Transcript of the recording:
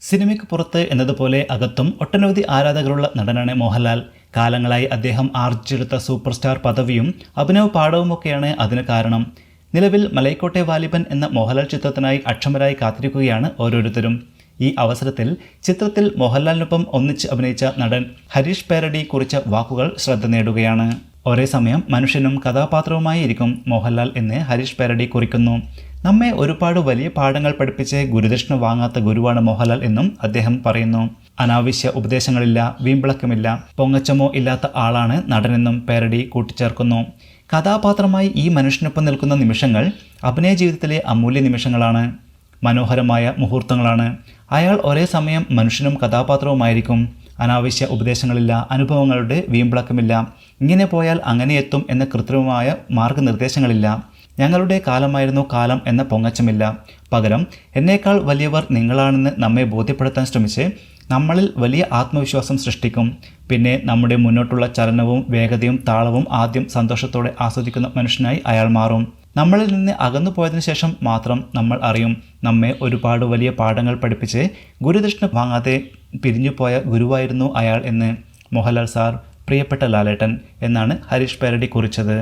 സിനിമയ്ക്ക് പുറത്ത് എന്നതുപോലെ അകത്തും ഒട്ടനവധി ആരാധകരുള്ള നടനാണ് മോഹൻലാൽ. കാലങ്ങളായി അദ്ദേഹം ആർജിച്ചെടുത്ത സൂപ്പർ സ്റ്റാർ പദവിയും അഭിനവ് പാടവുമൊക്കെയാണ് അതിന് കാരണം. നിലവിൽ മലൈക്കോട്ടെ വാലിബൻ എന്ന മോഹൻലാൽ ചിത്രത്തിനായി അക്ഷമരായി കാത്തിരിക്കുകയാണ് ഓരോരുത്തരും. ഈ അവസരത്തിൽ ചിത്രത്തിൽ മോഹൻലാലിനൊപ്പം ഒന്നിച്ച് അഭിനയിച്ച നടൻ ഹരീഷ് പേരടി കുറിച്ച വാക്കുകൾ ശ്രദ്ധ നേടുകയാണ്. ഒരേ സമയം മനുഷ്യനും കഥാപാത്രവുമായിരിക്കും മോഹൻലാൽ എന്ന് ഹരീഷ് പേരടി കുറിക്കുന്നു. നമ്മെ ഒരുപാട് വലിയ പാഠങ്ങൾ പഠിപ്പിച്ച് ഗുരുദക്ഷിണ വാങ്ങാത്ത ഗുരുവാണ് മോഹൻലാൽ എന്നും അദ്ദേഹം പറയുന്നു. അനാവശ്യ ഉപദേശങ്ങളില്ല വീമ്പിളക്കമില്ല പൊങ്ങച്ചമോ ഇല്ലാത്ത ആളാണ് നടനെന്നും പേരടി കൂട്ടിച്ചേർക്കുന്നു. കഥാപാത്രമായി ഈ മനുഷ്യനൊപ്പം നിൽക്കുന്ന നിമിഷങ്ങൾ അഭിനയ ജീവിതത്തിലെ അമൂല്യ നിമിഷങ്ങളാണ്. മനോഹരമായ മുഹൂർത്തങ്ങളാണ്. അയാൾ ഒരേ സമയം മനുഷ്യനും കഥാപാത്രവുമായിരിക്കും. അനാവശ്യ ഉപദേശങ്ങളില്ല അനുഭവങ്ങളുടെ വീമ്പിളക്കമില്ല. ഇങ്ങനെ പോയാൽ അങ്ങനെ എത്തും എന്ന കൃത്രിമമായ മാർഗനിർദ്ദേശങ്ങളില്ല. ഞങ്ങളുടെ കാലമായിരുന്നു കാലം എന്ന പൊങ്ങച്ചമില്ല. പകരം എന്നേക്കാൾ വലിയവർ നിങ്ങളാണെന്ന് നമ്മെ ബോധ്യപ്പെടുത്താൻ ശ്രമിച്ച് നമ്മളിൽ വലിയ ആത്മവിശ്വാസം സൃഷ്ടിക്കും. പിന്നെ നമ്മുടെ മുന്നോട്ടുള്ള ചലനവും വേഗതയും താളവും ആദ്യം സന്തോഷത്തോടെ ആസ്വദിക്കുന്ന മനുഷ്യനായി അയാൾ മാറും. നമ്മളിൽ നിന്ന് അകന്നു പോയതിനു ശേഷം മാത്രം നമ്മൾ അറിയും നമ്മെ ഒരുപാട് വലിയ പാഠങ്ങൾ പഠിപ്പിച്ച് ഗുരുദക്ഷിണ വാങ്ങാതെ പിരിഞ്ഞുപോയ ഗുരുവായിരുന്നു അയാൾ എന്ന്. മോഹൻലാൽ സാർ പ്രിയപ്പെട്ട ലാലേട്ടൻ എന്നാണ് ഹരീഷ് പേരടി കുറിച്ചത്.